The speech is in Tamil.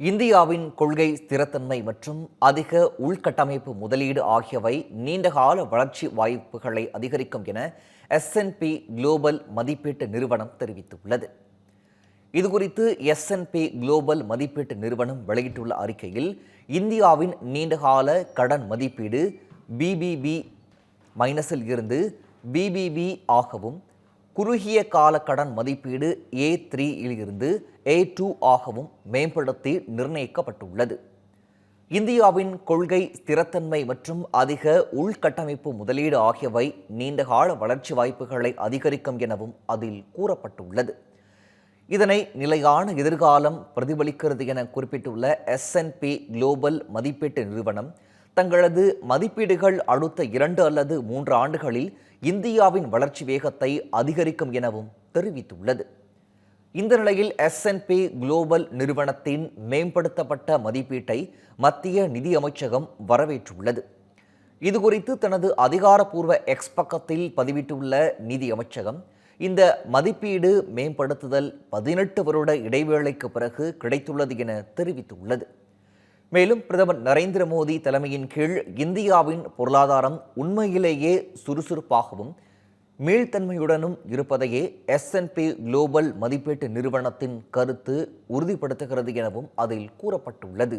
இந்தியாவின் கொள்கை ஸ்திரத்தன்மை மற்றும் அதிக உள்கட்டமைப்பு முதலீடு ஆகியவை நீண்டகால வளர்ச்சி வாய்ப்புகளை அதிகரிக்கும் என எஸ்என்பி குளோபல் மதிப்பீட்டு நிறுவனம் தெரிவித்துள்ளது. இதுகுறித்து எஸ்என்பி குளோபல் மதிப்பீட்டு நிறுவனம் வெளியிட்டுள்ள அறிக்கையில் இந்தியாவின் நீண்டகால கடன் மதிப்பீடு பிபிபி மைனஸில் இருந்து பிபிபி ஆகவும் குறுகிய கால கடன் மதிப்பீடு ஏ த்ரீயிலிருந்து ஏ டூ ஆகவும் மேம்படுத்தி நிர்ணயிக்கப்பட்டுள்ளது. இந்தியாவின் கொள்கை ஸ்திரத்தன்மை மற்றும் அதிக உள்கட்டமைப்பு முதலீடு ஆகியவை நீண்டகால வளர்ச்சி வாய்ப்புகளை அதிகரிக்கும் எனவும் அதில் கூறப்பட்டுள்ளது. இதனை நிலையான எதிர்காலம் பிரதிபலிக்கிறது என குறிப்பிட்டுள்ள எஸ்என்பி குளோபல் மதிப்பீட்டு நிறுவனம் தங்களது மதிப்பீடுகள் அடுத்த இரண்டு அல்லது மூன்று ஆண்டுகளில் இந்தியாவின் வளர்ச்சி வேகத்தை அதிகரிக்கும் எனவும் தெரிவித்துள்ளது. இந்த நிலையில் எஸ்என்பி குளோபல் நிறுவனத்தின் மேம்படுத்தப்பட்ட மதிப்பீட்டை மத்திய நிதி அமைச்சகம் வரவேற்றுள்ளது. இதுகுறித்து தனது அதிகாரப்பூர்வ எக்ஸ் பக்கத்தில் பதிவிட்டுள்ள நிதி அமைச்சகம் இந்த மதிப்பீடு மேம்படுத்துதல் பதினெட்டு வருட இடைவேளைக்கு பிறகு கிடைத்துள்ளது என தெரிவித்துள்ளது. மேலும் பிரதமர் நரேந்திர மோடி தலைமையின் கீழ் இந்தியாவின் பொருளாதாரம் உண்மையிலேயே சுறுசுறுப்பாகவும் மீள்தன்மையுடனும் இருப்பதையே எஸ்என்பி குளோபல் மதிப்பீட்டு நிறுவனத்தின் கருத்து உறுதிப்படுத்துகிறது எனவும் அதில் கூறப்பட்டுள்ளது.